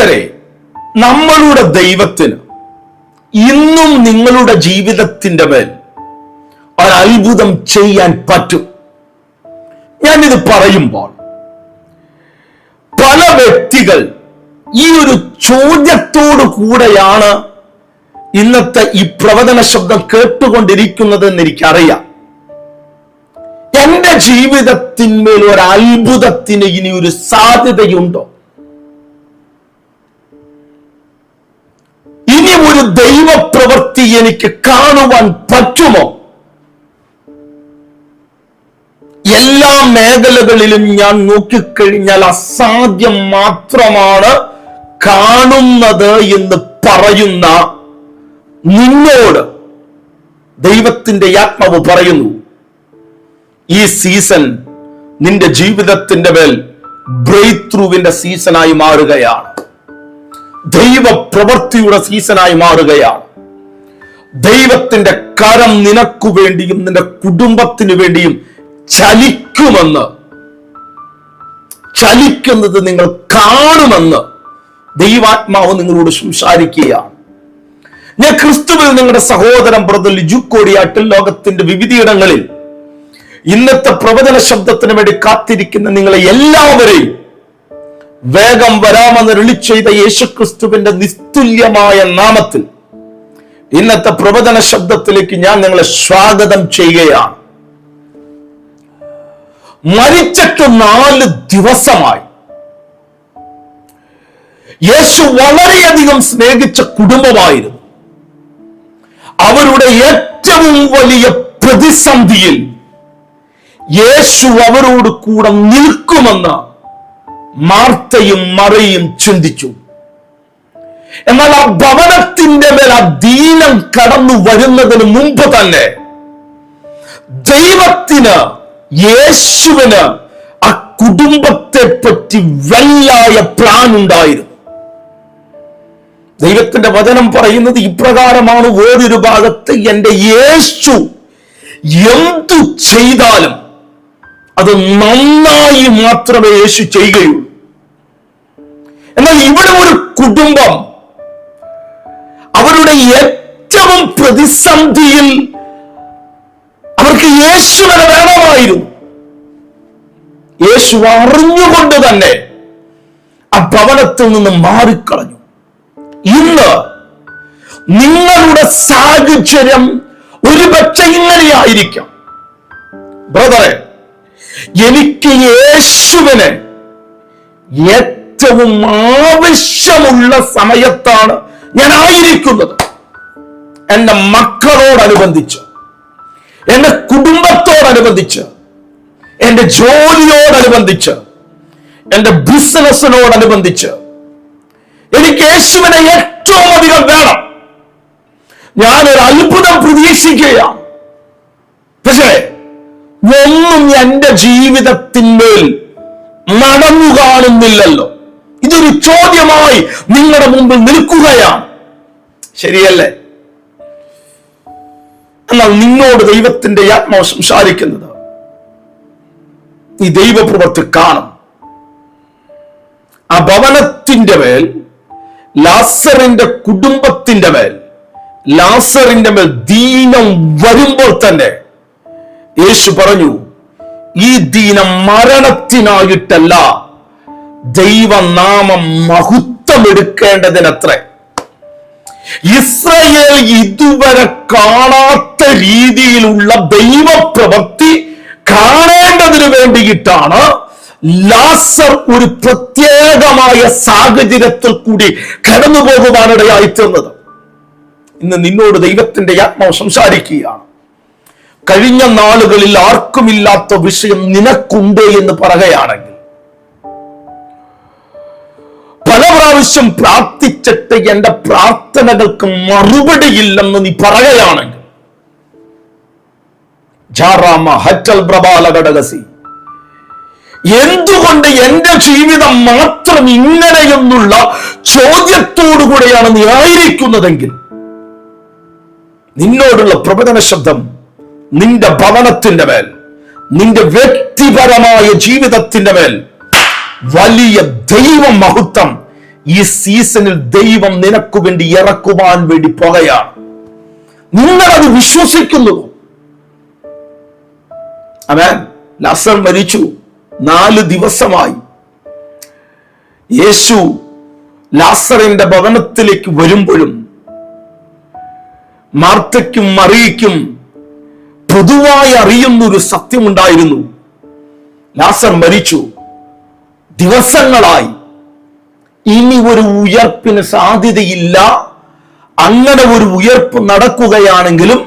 പ്രിയരെ നമ്മളുടെ ദൈവത്തിന് ഇന്നും നിങ്ങളുടെ ജീവിതത്തിന്റെ മേൽ ഒരത്ഭുതം ചെയ്യാൻ പറ്റും. ഞാനിത് പറയുമ്പോൾ പല വ്യക്തികൾ ഈ ഒരു ചോദ്യത്തോടു കൂടെയാണ് ഇന്നത്തെ ഈ പ്രവചന ശബ്ദം കേട്ടുകൊണ്ടിരിക്കുന്നത് എന്ന് എനിക്കറിയാം എന്റെ ജീവിതത്തിന്മേൽ ഒരു ഇനി ഒരു സാധ്യതയുണ്ടോ? ദൈവപ്രവൃത്തി എനിക്ക് കാണുവാൻ പറ്റുമോ? എല്ലാ മേഖലകളിലും ഞാൻ നോക്കിക്കഴിഞ്ഞാൽ അസാധ്യം മാത്രമാണ് കാണുന്നത് എന്ന് പറയുന്ന നിന്നോട് ദൈവത്തിന്റെ ആത്മാവ് പറയുന്നു. ഈ സീസൺ നിന്റെ ജീവിതത്തിന്റെ മേൽ ബ്രേക്ക് ത്രൂവിന്റെ സീസണായി മാറുകയാണ്. ദൈവ പ്രവൃത്തിയുടെ സീസണായി മാറുകയാണ്. ദൈവത്തിന്റെ കരം നിനക്കു വേണ്ടിയും നിന്റെ കുടുംബത്തിനു വേണ്ടിയും ചലിക്കുമെന്ന്. ചലിക്കുന്നത് നിങ്ങൾ കാണുമെന്ന് ദൈവാത്മാവ് നിങ്ങളോട് സംസാരിക്കുകയാണ്. ഞാൻ ക്രിസ്തുവിൽ നിങ്ങളുടെ സഹോദരൻ ബ്രദർ ലിജു കോടിയാട്ടിൽ ലോകത്തിന്റെ വിവിധയിടങ്ങളിൽ ഇന്നത്തെ പ്രവചന ശബ്ദത്തിന് വേണ്ടി കാത്തിരിക്കുന്ന നിങ്ങളെ എല്ലാവരെയും വേഗം വരാമെന്ന് രളി ചെയ്ത യേശുക്രിസ്തുവിന്റെ നിസ്തുല്യമായ നാമത്തിൽ ഇന്നത്തെ പ്രവചന ശബ്ദത്തിലേക്ക് ഞാൻ നിങ്ങളെ സ്വാഗതം ചെയ്യുകയാണ്. മരിച്ചിട്ട് നാല് ദിവസമായി. യേശു വളരെയധികം സ്നേഹിച്ച കുടുംബമായിരുന്നു. അവരുടെ ഏറ്റവും വലിയ പ്രതിസന്ധിയിൽ യേശു അവരോട് കൂടെ നിൽക്കുമെന്ന് മാർത്തയും മറയും ചിന്തിച്ചു. എന്നാൽ ആ ഭവനത്തിന്റെ മേൽ ആ ദീനം കടന്നു വരുന്നതിന് മുമ്പ് തന്നെ ദൈവത്തിന് യേശുവിന് ആ കുടുംബത്തെ പറ്റി വല്ലായ പ്ലാൻ ഉണ്ടായിരുന്നു ദൈവത്തിന്റെ വചനം പറയുന്നത് ഇപ്രകാരമാണ്. വേറൊരു ഭാഗത്ത് എന്റെ യേശു എന്തു ചെയ്താലും അത് നന്നായി മാത്രമേ യേശു ചെയ്യുകയുള്ളൂ. എന്നാൽ ഇവിടെ ഒരു കുടുംബം അവരുടെ ഏറ്റവും പ്രതിസന്ധിയിൽ അവർക്ക് യേശു യേശുവിനെ വേണമായിരുന്നു. യേശു അറിഞ്ഞുകൊണ്ട് തന്നെ ആ ഭവനത്തിൽ നിന്ന് മാറിക്കളഞ്ഞു. ഇന്ന് നിങ്ങളുടെ സാഹചര്യം ഒരുപക്ഷെ ഇങ്ങനെയായിരിക്കാം. ബ്രദറെ എനിക്ക് യേശുവിനെ ഏറ്റവും ആവശ്യമുള്ള സമയത്താണ് ഞാൻ ആയിരിക്കുന്നത്. എന്റെ മക്കളോടനുബന്ധിച്ച് എന്റെ കുടുംബത്തോടനുബന്ധിച്ച് എന്റെ ജോലിയോടനുബന്ധിച്ച് എന്റെ ബിസിനസ്സിനോടനുബന്ധിച്ച് എനിക്ക് യേശുവിനെ ഏറ്റവും അധികം വേണം. ഞാനൊരു അത്ഭുതം പ്രതീക്ഷിക്കുകയാണ്. പക്ഷേ ഒന്നും എന്റെ ജീവിതത്തിന്മേൽ നടന്നു കാണുന്നില്ലല്ലോ. ഇതൊരു ചോദ്യമായി നിങ്ങളുടെ മുമ്പിൽ നിൽക്കുകയാണ്. ശരിയല്ലേ? എന്നാൽ നിന്നോട് ദൈവത്തിന്റെ ആത്മാവ് സംസാരിക്കുന്നത് ഈ ദൈവപ്രവൃത്തി കാണും. ആ ഭവനത്തിന്റെ മേൽ ലാസറിന്റെ കുടുംബത്തിന്റെ മേൽ ലാസറിന്റെ മേൽ ദീനം വരുമ്പോൾ തന്നെ യേശു പറഞ്ഞു ഈ ദീനം മരണത്തിനായിട്ടല്ല ദൈവനാമം മഹത്വം എടുക്കേണ്ടതിനത്രേ ഇസ്രയേൽ ഇതുവരെ കാണാത്ത രീതിയിലുള്ള ദൈവപ്രവൃത്തി കാണേണ്ടതിന് വേണ്ടിയിട്ടാണ് ലാസർ ഒരു പ്രത്യേകമായ സാഹചര്യത്തിൽ കൂടി കടന്നു പോകുവാനിടയായി തീർന്നത് ഇന്ന് നിന്നോട് ദൈവത്തിന്റെ ആത്മാവ് സംസാരിക്കുകയാണ്. കഴിഞ്ഞ നാളുകളിൽ ആർക്കുമില്ലാത്ത വിഷയം നിനക്കുണ്ട് എന്ന് പറയുകയാണെങ്കിൽ പല പ്രാവശ്യം പ്രാർത്ഥിച്ചിട്ട് എന്റെ പ്രാർത്ഥനകൾക്ക് മറുപടിയില്ലെന്ന് നീ പറയുകയാണെങ്കിൽ എന്തുകൊണ്ട് എന്റെ ജീവിതം മാത്രം ഇങ്ങനെയെന്നുള്ള ചോദ്യത്തോടുകൂടെയാണ് നീ ആയിരിക്കുന്നതെങ്കിൽ നിന്നോടുള്ള പ്രവചന ശബ്ദം നിന്റെ ഭവനത്തിന്റെ മേൽ നിന്റെ വ്യക്തിപരമായ ജീവിതത്തിന്റെ മേൽ വലിയ ദൈവ മഹത്വം ഈ സീസണിൽ ദൈവം നിനക്ക് വേണ്ടി ഇറക്കുവാൻ വേണ്ടി പോകയാണ് അത് വിശ്വസിക്കുന്നു. അവൻ ലാസർ മരിച്ചു. നാല് ദിവസമായി. യേശു ലാസറിന്റെ ഭവനത്തിലേക്ക് വരുമ്പോഴും മാർത്തയ്ക്കും മറിയയ്ക്കും പൊതുവായി അറിയുന്ന ഒരു സത്യമുണ്ടായിരുന്നു. ലാസർ മരിച്ചു. ദിവസങ്ങളായി. ഇനി ഒരു ഉയർപ്പിന് സാധ്യതയില്ല. അങ്ങനെ ഒരു ഉയർപ്പ് നടക്കുകയാണെങ്കിലും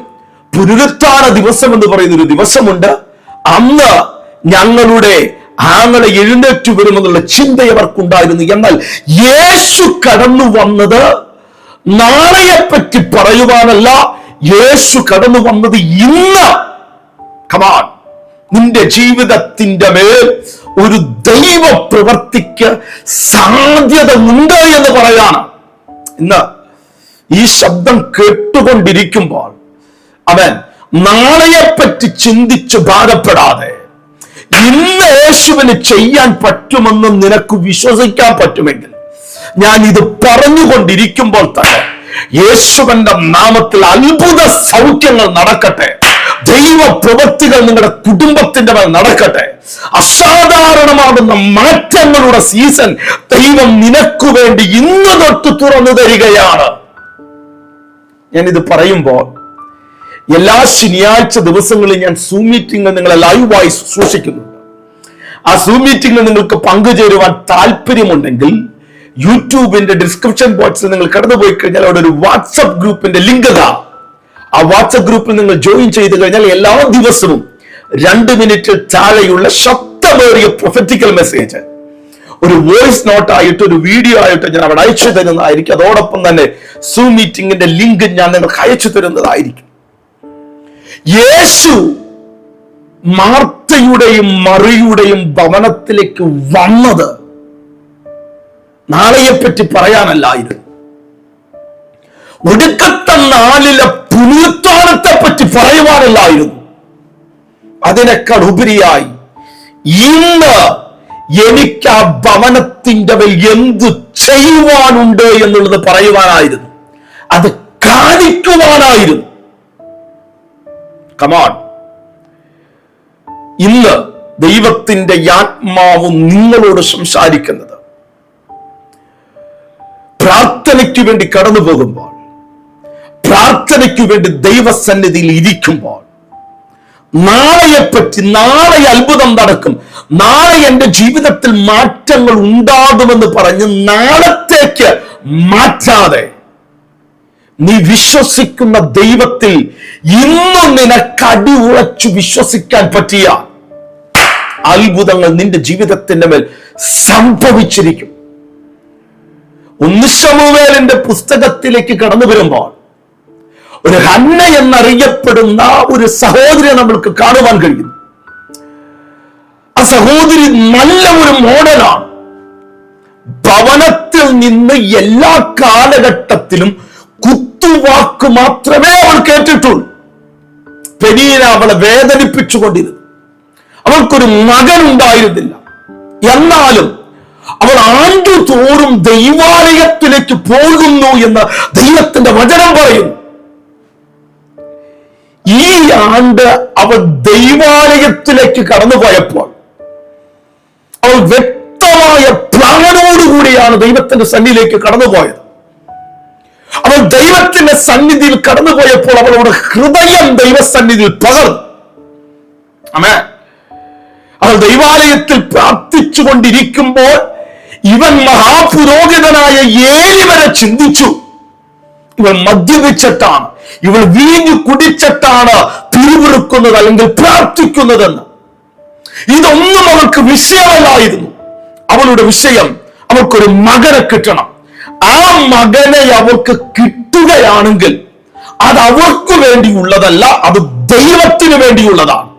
പുനരുത്ഥാന ദിവസം എന്ന് പറയുന്ന ഒരു ദിവസമുണ്ട്. അന്ന് ഞങ്ങളുടെ ആങ്ങളെ എഴുന്നേറ്റു വരുമെന്നുള്ള ചിന്ത അവർക്കുണ്ടായിരുന്നു. എന്നാൽ യേശു കടന്നു വന്നത് നാളെയെപ്പറ്റി പറയുവാനല്ല. യേശു കടന്നു വന്നത് ഇന്ന്. കമാൻ നിന്റെ ജീവിതത്തിന്റെ മേൽ ഒരു ദൈവ പ്രവർത്തിക്ക് സാധ്യത ഉണ്ട് എന്ന് പറയാണ്. ഇന്ന് ഈ ശബ്ദം കേട്ടുകൊണ്ടിരിക്കുമ്പോൾ അവൻ നാളെയെപ്പറ്റി ചിന്തിച്ച് ഭാരപ്പെടാതെ ഇന്ന് യേശുവിന് ചെയ്യാൻ പറ്റുമെന്ന് നിനക്ക് വിശ്വസിക്കാൻ പറ്റുമെങ്കിൽ ഞാൻ ഇത് പറഞ്ഞുകൊണ്ടിരിക്കുമ്പോൾ തന്നെ യേശുവിന്റെ നാമത്തിൽ അത്ഭുത സൗഖ്യങ്ങൾ നടക്കട്ടെ. ദൈവ പ്രവൃത്തികൾ നിങ്ങളുടെ കുടുംബത്തിന്റെ മേൽ നടക്കട്ടെ. അസാധാരണമാകുന്ന മാറ്റങ്ങളുടെ സീസൺ ദൈവം നിനക്കു വേണ്ടി ഇന്ന് തൊട്ട് തുറന്നു തരികയാണ്. ഞാൻ ഇത് പറയുമ്പോൾ എല്ലാ ശനിയാഴ്ച ദിവസങ്ങളിൽ ഞാൻ സൂം മീറ്റിംഗ് നിങ്ങളെ ലൈവായി സൂക്ഷിക്കുന്നുണ്ട്. ആ സൂം മീറ്റിംഗിൽ നിങ്ങൾക്ക് പങ്കുചേരുവാൻ താല്പര്യമുണ്ടെങ്കിൽ യൂട്യൂബിന്റെ ഡിസ്ക്രിപ്ഷൻ ബോക്സിൽ നിങ്ങൾ കടന്നുപോയി കഴിഞ്ഞാൽ അവിടെ ഒരു വാട്സപ്പ് ഗ്രൂപ്പിന്റെ ലിങ്ക് ആ വാട്സപ്പ് ഗ്രൂപ്പിൽ നിങ്ങൾ ജോയിൻ ചെയ്ത് കഴിഞ്ഞാൽ എല്ലാ ദിവസവും രണ്ട് മിനിറ്റ് താഴെയുള്ള ശബ്ദമേറിയ പ്രൊഫറ്റിക്കൽ മെസ്സേജ് ഒരു വോയിസ് നോട്ട് ആയിട്ട് ഒരു വീഡിയോ ആയിട്ട് ഞാൻ അവിടെ അയച്ചു തരുന്നതായിരിക്കും. അതോടൊപ്പം തന്നെ സൂ മീറ്റിംഗിന്റെ ലിങ്ക് ഞാൻ നിങ്ങൾക്ക് അയച്ചു തരുന്നതായിരിക്കും. യേശു മാർത്തയുടെയും മറിയുടെയും ഭവനത്തിലേക്ക് വന്നത് നാളെയെപ്പറ്റി പറയാനല്ലായിരുന്നു. ഒടുക്കത്തെ നാളിലെ പുനരുത്ഥാനത്തെ പറ്റി പറയുവാനല്ലായിരുന്നു. അതിനേക്കാൾ ഉപരിയായി ഇന്ന് എനിക്ക് ആ ഭവനത്തിന്റെ മേൽ എന്തു ചെയ്യുവാനുണ്ട് എന്നുള്ളത് പറയുവാനായിരുന്നു. അത് കാണിക്കുവാനായിരുന്നു. കമാൺ ഇന്ന് ദൈവത്തിന്റെ ആത്മാവ് നിങ്ങളോട് സംസാരിക്കുന്നത് പ്രാർത്ഥനയ്ക്ക് വേണ്ടി കടന്നു പോകുമ്പോൾ പ്രാർത്ഥനയ്ക്ക് വേണ്ടി ദൈവസന്നിധിയിൽ ഇരിക്കുമ്പോൾ നാളെയെപ്പറ്റി നാളെ അത്ഭുതം നടക്കും. നാളെ എന്റെ ജീവിതത്തിൽ മാറ്റങ്ങൾ ഉണ്ടാകുമെന്ന് പറഞ്ഞ് നാളത്തേക്ക് മാറ്റാതെ നീ വിശ്വസിക്കുന്ന ദൈവത്തിൽ ഇന്നും നിനക്ക് ഉളച്ചു വിശ്വസിക്കാൻ പറ്റിയ അത്ഭുതങ്ങൾ നിന്റെ ജീവിതത്തിന്റെ മേൽ സംഭവിച്ചിരിക്കും. ഒന്ന് ശമുവേലിന്റെ പുസ്തകത്തിലേക്ക് കടന്നു വരുമ്പോൾ ഒരു ഹന്ന എന്നറിയപ്പെടുന്ന ഒരു സഹോദരിയെ നമ്മൾക്ക് കാണുവാൻ കഴിയും. ആ സഹോദരി നല്ല ഒരു മോഡലാണ്. ഭവനത്തിൽ നിന്ന് എല്ലാ കാലഘട്ടത്തിലും കുത്തുവാക്ക് മാത്രമേ അവൾ കേട്ടിട്ടുള്ളൂ. പെനീന അവളെ വേദനിപ്പിച്ചുകൊണ്ടിരുന്നു. അവൾക്കൊരു മകൻ ഉണ്ടായിരുന്നില്ല എന്നാലും അവൾ ആണ്ടുതോറും ദൈവാലയത്തിലേക്ക് പോകുന്നു എന്ന് ദൈവത്തിന്റെ വചനം പറയുന്നു. ഈ ആണ്ട് അവൾ ദൈവാലയത്തിലേക്ക് കടന്നു പോയപ്പോൾ അവൾ വ്യക്തമായ പ്ലാനോടുകൂടിയാണ് ദൈവത്തിന്റെ സന്നിധിയിലേക്ക് കടന്നുപോയത്. അവൾ ദൈവത്തിന്റെ സന്നിധിയിൽ കടന്നുപോയപ്പോൾ അവളുടെ ഹൃദയം ദൈവസന്നിധിയിൽ പകർന്നു. അമേ അവൾ ദൈവാലയത്തിൽ പ്രാർത്ഥിച്ചുകൊണ്ടിരിക്കുമ്പോൾ ഇവൻ മഹാപുരോഹിതനായ ഏലി വരെ ചിന്തിച്ചു. ഇവൾ മദ്യപിച്ചിട്ടാണ് ഇവൾ വീഞ്ഞു കുടിച്ചിട്ടാണ് പിരിവെറുക്കുന്നത് അല്ലെങ്കിൽ പ്രാർത്ഥിക്കുന്നതെന്ന്. ഇതൊന്നും അവൾക്ക് വിഷയമല്ലായിരുന്നു. അവളുടെ വിഷയം അവൾക്കൊരു മകനെ കിട്ടണം. ആ മകനെ അവൾക്ക് കിട്ടുകയാണെങ്കിൽ അത് അവർക്ക് വേണ്ടിയുള്ളതല്ല അത് ദൈവത്തിന് വേണ്ടിയുള്ളതാണ്.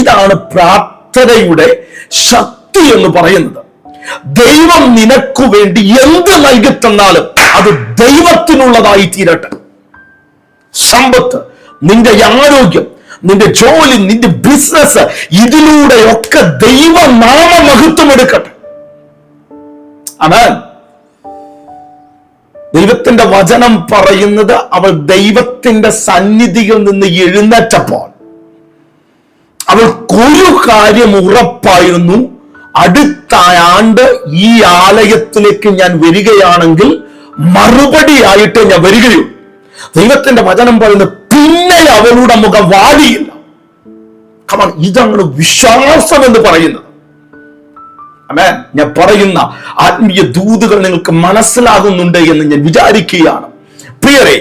ഇതാണ് പ്രാർത്ഥനയുടെ ശക്തി എന്ന് പറയുന്നത്. ദൈവം നിനക്കു വേണ്ടി എന്ത് നൽകിത്തന്നാലും അത് ദൈവത്തിനുള്ളതായി തീരട്ടെ. സമ്പത്ത് നിന്റെ ആരോഗ്യം നിന്റെ ജോലി നിന്റെ ബിസിനസ് ഇതിലൂടെയൊക്കെ ദൈവ മഹത്വം എടുക്കട്ടെ. അതാ ദൈവത്തിന്റെ വചനം പറയുന്നത് അവൾ ദൈവത്തിന്റെ സന്നിധിയിൽ നിന്ന് എഴുന്നേറ്റപ്പോൾ അവൾക്കൊരു കാര്യം ഉറപ്പായിരുന്നു. അടുത്ത ആണ്ട് ഈ ആലയത്തിലേക്ക് ഞാൻ വരികയാണെങ്കിൽ മറുപടി ആയിട്ട് ഞാൻ വരികയും ദൈവത്തിന്റെ വചനം പറയുന്നത് പിന്നെ അവളുടെ മുഖം വാടിയില്ല കമൺ ഇതാണ് വിശ്വാസം എന്ന് പറയുന്നത്. ഞാൻ പറയുന്ന ആത്മീയ ദൂതുകൾ നിങ്ങൾക്ക് മനസ്സിലാകുന്നുണ്ട് എന്ന് ഞാൻ വിചാരിക്കുകയാണ്. പ്രിയരെ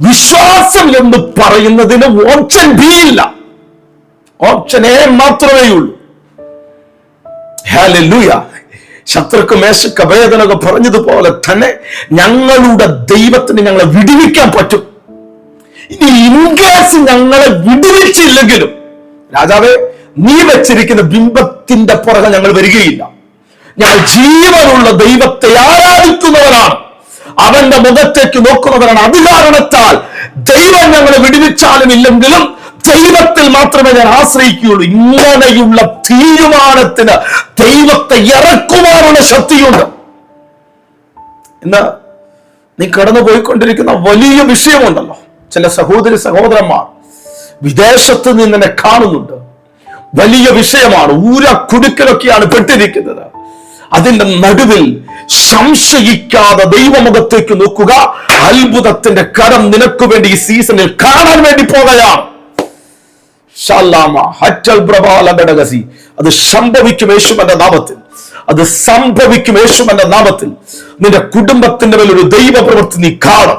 വിശ്വാസം എന്ന് പറയുന്നതിന് ഓപ്ഷൻ ബി ഇല്ല. ഓപ്ഷൻ എ മാത്രമേ ഉള്ളൂ ഹാലൂയ ശത്രുക്ക് മേശക്ക് വേദനക പറഞ്ഞതുപോലെ തന്നെ ഞങ്ങളുടെ ദൈവത്തിന് ഞങ്ങളെ വിടുവിക്കാൻ പറ്റും. ഇനി ഇൻകേസ് ഞങ്ങളെ വിടുവിച്ചില്ലെങ്കിലും രാജാവേ നീ വെച്ചിരിക്കുന്ന ബിംബത്തിന്റെ പുറകെ ഞങ്ങൾ വരികയില്ല. ഞാൻ ജീവനുള്ള ദൈവത്തെ ആരാധിക്കുന്നവനാണ്. അവന്റെ മുഖത്തേക്ക് നോക്കുന്നവരാണ് അത് കാരണത്താൽ ദൈവം ഞങ്ങളെ വിടുവിച്ചാലും ഇല്ലെങ്കിലും ദൈവത്തിൽ മാത്രമേ ഞാൻ ആശ്രയിക്കുകയുള്ളൂ. ഇങ്ങനെയുള്ള തീരുമാനത്തിന് ദൈവത്തെ ഇറക്കുവാനുള്ള ശക്തിയുണ്ട്. ഇന്ന് നീ കടന്നു പോയിക്കൊണ്ടിരിക്കുന്ന വലിയ വിഷയമുണ്ടല്ലോ. ചില സഹോദരി സഹോദരന്മാർ വിദേശത്ത് നിന്ന് എന്നെ കാണുന്നുണ്ട്. വലിയ വിഷയമാണ്. ഊര കുടുക്കലൊക്കെയാണ് പെട്ടിരിക്കുന്നത്. അതിന്റെ നടുവിൽ സംശയിക്കാതെ ദൈവമുഖത്തേക്ക് നോക്കുക. അത്ഭുതത്തിന്റെ കരം നിനക്ക് വേണ്ടി ഈ സീസണിൽ കാണാൻ വേണ്ടി പോകുകയാണ് അത് സംഭവിക്കും യേശുവിന്റെ നാമത്തിൽ. അത് സംഭവിക്കും യേശുവിന്റെ നാമത്തിൽ. നിന്റെ കുടുംബത്തിന്റെ മേൽ ഒരു ദൈവ പ്രവൃത്തി നീ കാണും.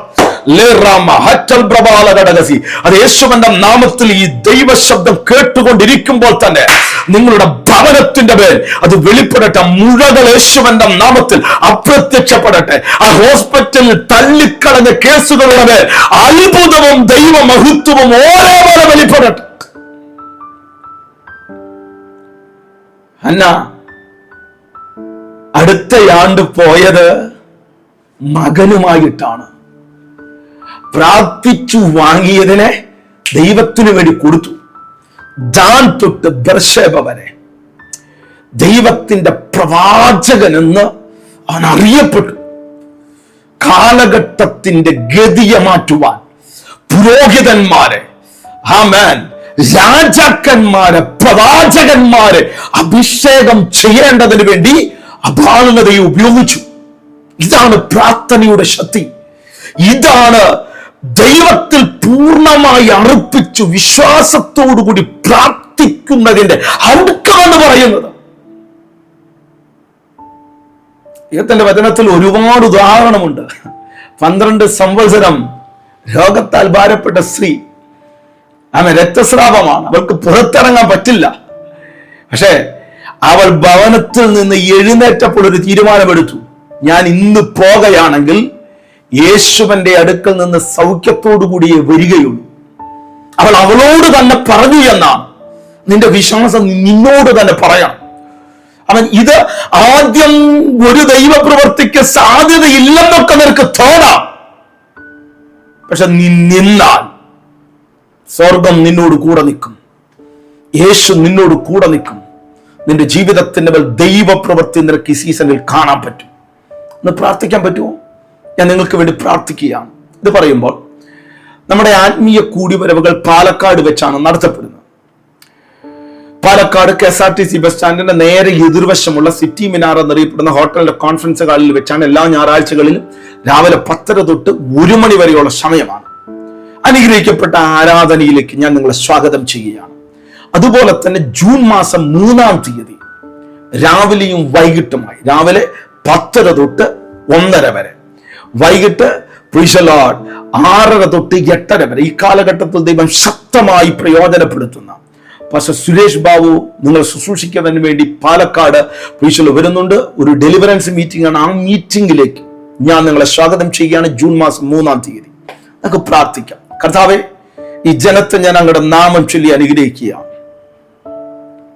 അത് യേശുവന്റെ നാമത്തിൽ ഈ ദൈവ ശബ്ദം കേട്ടുകൊണ്ടിരിക്കുമ്പോൾ തന്നെ നിങ്ങളുടെ ഭവനത്തിന്റെ മേൽ അത് വെളിപ്പെടട്ടെ. മുഴകൾ യേശുവന്റെ നാമത്തിൽ അപ്രത്യക്ഷപ്പെടട്ടെ. ആ ഹോസ്പിറ്റലിൽ തള്ളിക്കളഞ്ഞ കേസുകളുടെ മേൽ അത്ഭുതവും ദൈവ മഹത്വവും ഓരോ പോലെ വെളിപ്പെടട്ടെ. അന്ന അടുത്ത ആണ്ട് പോയത് മകനുമായിട്ടാണ്. പ്രാർത്ഥിച്ചു വാങ്ങിയതിനെ ദൈവത്തിനു വേണ്ടി കൊടുത്തു. ദാൻ തൊട്ട് ബർഷേബ വരെ. ദൈവത്തിന്റെ പ്രവാചകൻ എന്ന് അവൻ അറിയപ്പെട്ടു. കാലഘട്ടത്തിന്റെ ഗതിയെ മാറ്റുവാൻ പുരോഹിതന്മാരെ ആമേൻ രാജാക്കന്മാരെ പ്രവാചകന്മാരെ അഭിഷേകം ചെയ്യേണ്ടതിന് വേണ്ടി അപാലനതയെ ഉപയോഗിച്ചു. ഇതാണ് പ്രാർത്ഥനയുടെ ശക്തി. ഇതാണ് ദൈവത്തിൽ പൂർണമായി അർപ്പിച്ചു വിശ്വാസത്തോടുകൂടി പ്രാർത്ഥിക്കുന്നതിന്റെ എന്ന് പറയുന്നത്. ഇദ്ദേഹത്തിന്റെ വചനത്തിൽ ഒരുപാട് ഉദാഹരണമുണ്ട്. പന്ത്രണ്ട് സംവത്സരം രോഗത്താൽ ഭാരപ്പെട്ട സ്ത്രീ ആമെ രക്തസ്രാവമാണ്. അവൾക്ക് പുറത്തിറങ്ങാൻ പറ്റില്ല. പക്ഷേ അവൾ ഭവനത്തിൽ നിന്ന് എഴുന്നേറ്റപ്പോൾ ഒരു തീരുമാനമെടുത്തു. ഞാൻ ഇന്ന് പോകുകയാണെങ്കിൽ യേശുവന്റെ അടുക്കൽ നിന്ന് സൗഖ്യത്തോടു കൂടിയേ വരികയുള്ളൂ. അവൾ അവളോട് തന്നെ പറഞ്ഞു എന്നാണ്. നിന്റെ വിശ്വാസം നിന്നോട് തന്നെ പറയാം അവൻ ഇത് ആദ്യം ഒരു ദൈവപ്രവർത്തിക്ക് സാധ്യതയില്ലെന്നൊക്കെ നിനക്ക് തോന്നാം. പക്ഷെ നിന്നാൽ സ്വർഗം നിന്നോട് കൂടെ നിൽക്കും. യേശു നിന്നോട് കൂടെ നിൽക്കും. നിന്റെ ജീവിതത്തിന്റെ മേൽ ദൈവപ്രവൃത്തി നിനക്ക് ഈ സീസണിൽ കാണാൻ പറ്റും. ഒന്ന് പ്രാർത്ഥിക്കാൻ പറ്റുമോ? ഞാൻ നിങ്ങൾക്ക് വേണ്ടി പ്രാർത്ഥിക്കുകയാണ്. ഇത് പറയുമ്പോൾ നമ്മുടെ ആത്മീയ കൂടിവരവുകൾ പാലക്കാട് വെച്ചാണ് നടത്തപ്പെടുന്നത്. Palakkad K S R T C bus സ്റ്റാൻഡിന്റെ നേരെ എതിർവശമുള്ള സിറ്റി മിനാർ എന്നറിയപ്പെടുന്ന ഹോട്ടലിന്റെ കോൺഫറൻസ് ഹാളിൽ വെച്ചാണ് എല്ലാ ഞായറാഴ്ചകളിലും രാവിലെ പത്തര തൊട്ട് ഒരു മണി വരെയുള്ള സമയമാണ്. അനുഗ്രഹിക്കപ്പെട്ട ആരാധനയിലേക്ക് ഞാൻ നിങ്ങളെ സ്വാഗതം ചെയ്യുകയാണ്. അതുപോലെ തന്നെ ജൂൺ മാസം മൂന്നാം തീയതി രാവിലെയും വൈകിട്ടുമായി രാവിലെ പത്തര തൊട്ട് ഒന്നര വരെ വൈകിട്ട് പ്രിഷലോഡ് ആറര തൊട്ട് എട്ടര വരെ ഈ കാലഘട്ടത്തിൽ ദൈവം ശക്തമായി പ്രയോജനപ്പെടുത്തുന്ന പക്ഷെ സുരേഷ് ബാബു നിങ്ങൾ ശുശ്രൂഷിക്കുന്നതിന് വേണ്ടി പാലക്കാട് പ്രീശൽ വരുന്നുണ്ട്. ഒരു ഡെലിവറൻസ് മീറ്റിംഗ് ആണ്. ആ മീറ്റിംഗിലേക്ക് ഞാൻ നിങ്ങളെ സ്വാഗതം ചെയ്യുകയാണ് ജൂൺ മാസം മൂന്നാം തീയതി. നമുക്ക് പ്രാർത്ഥിക്കാം. കർത്താവെ ഈ ജനത്തെ ഞാൻ അങ്ങയുടെ നാമം ചൊല്ലി അനുഗ്രഹിക്കുക.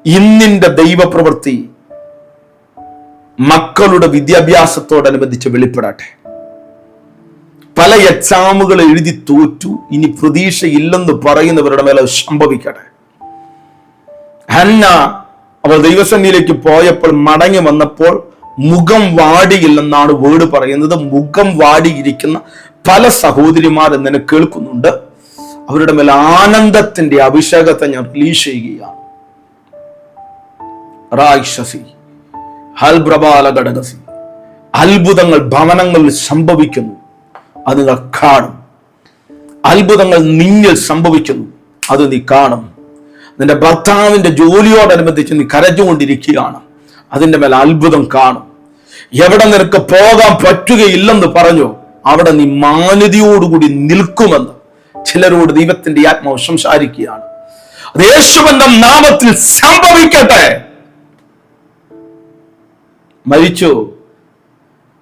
ഇന്നിന്റെ ദൈവപ്രവൃത്തി മക്കളുടെ വിദ്യാഭ്യാസത്തോടനുബന്ധിച്ച് വെളിപ്പെടട്ടെ. പല എക്സാമുകൾ എഴുതി തോറ്റു ഇനി പ്രതീക്ഷയില്ലെന്ന് പറയുന്നവരുടെ മേലെ സംഭവിക്കട്ടെ. ഹന്ന അവൾ ദൈവസന്നിധിയിലേക്ക് പോയപ്പോൾ മടങ്ങി വന്നപ്പോൾ മുഖം വാടിയില്ലെന്നാണ് വേർഡ് പറയുന്നത്. മുഖം വാടിയിരിക്കുന്ന പല സഹോദരിമാർ എന്നെ കേൾക്കുന്നുണ്ട്. അവരുടെ മേൽ ആനന്ദത്തിന്റെ അഭിഷേകത്തെ ഞാൻ റിലീസ് ചെയ്യുകയാണ്. റായിഷസി ഹൽബ്രബാല ഘടകസി അത്ഭുതങ്ങൾ ഭവനങ്ങളിൽ സംഭവിക്കുന്നു. അത് നിങ്ങൾ കാണും. അത്ഭുതങ്ങൾ നിന്നിൽ സംഭവിക്കുന്നു. അത് നീ കാണും. നിന്റെ ഭർത്താവിന്റെ ജോലിയോടനുബന്ധിച്ച് നീ കരഞ്ഞുകൊണ്ടിരിക്കുകയാണ്. അതിന്റെ മേൽ അത്ഭുതം കാണും. എവിടെ നിനക്ക് പോകാൻ പറ്റുകയില്ലെന്ന് പറഞ്ഞു? അവിടെ നീ മാന്യതയോടുകൂടി നിൽക്കുമെന്ന് ചിലരോട് ദൈവത്തിന്റെ ആത്മാവ് സംസാരിക്കുകയാണ്. അത് യേശുവിന്റെ നാമത്തിൽ സംഭവിക്കട്ടെ. മരിച്ചു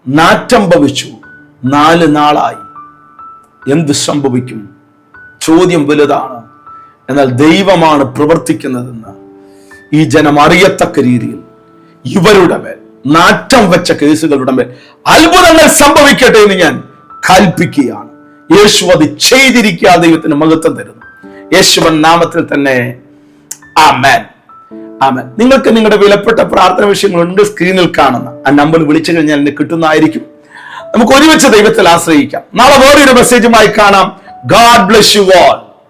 നാറ്റം ഭവിച്ചു നാല് നാളായി. എന്ത് സംഭവിക്കും? ചോദ്യം വലുതാണ്. എന്നാൽ ദൈവമാണ് പ്രവർത്തിക്കുന്നതെന്ന് ഈ ജനം അറിയത്തക്ക രീതിയിൽ ഇവരുടെ മേൽ നാറ്റം വെച്ച കേസുകളുടെ മേൽ അത്ഭുതങ്ങൾ സംഭവിക്കട്ടെ എന്ന് ഞാൻ കൽപ്പിക്കുകയാണ്. യേശു അത് ചെയ്തിരിക്കുക ദൈവത്തിന് മഹത്വം തരുന്നു. യേശുവൻ നാമത്തിൽ തന്നെ ആ ആമേൻ. ആമേൻ. നിങ്ങൾക്ക് നിങ്ങളുടെ വിലപ്പെട്ട പ്രാർത്ഥന വിഷയങ്ങളുണ്ട് സ്ക്രീനിൽ കാണുന്ന ആ നമ്പർ വിളിച്ചു കഴിഞ്ഞാൽ എന്നെ കിട്ടുന്നതായിരിക്കും. നമുക്ക് ഒരുമിച്ച് ദൈവത്തിൽ ആശ്രയിക്കാം. നാളെ വേറെ ഒരു മെസ്സേജുമായി കാണാം. God bless you all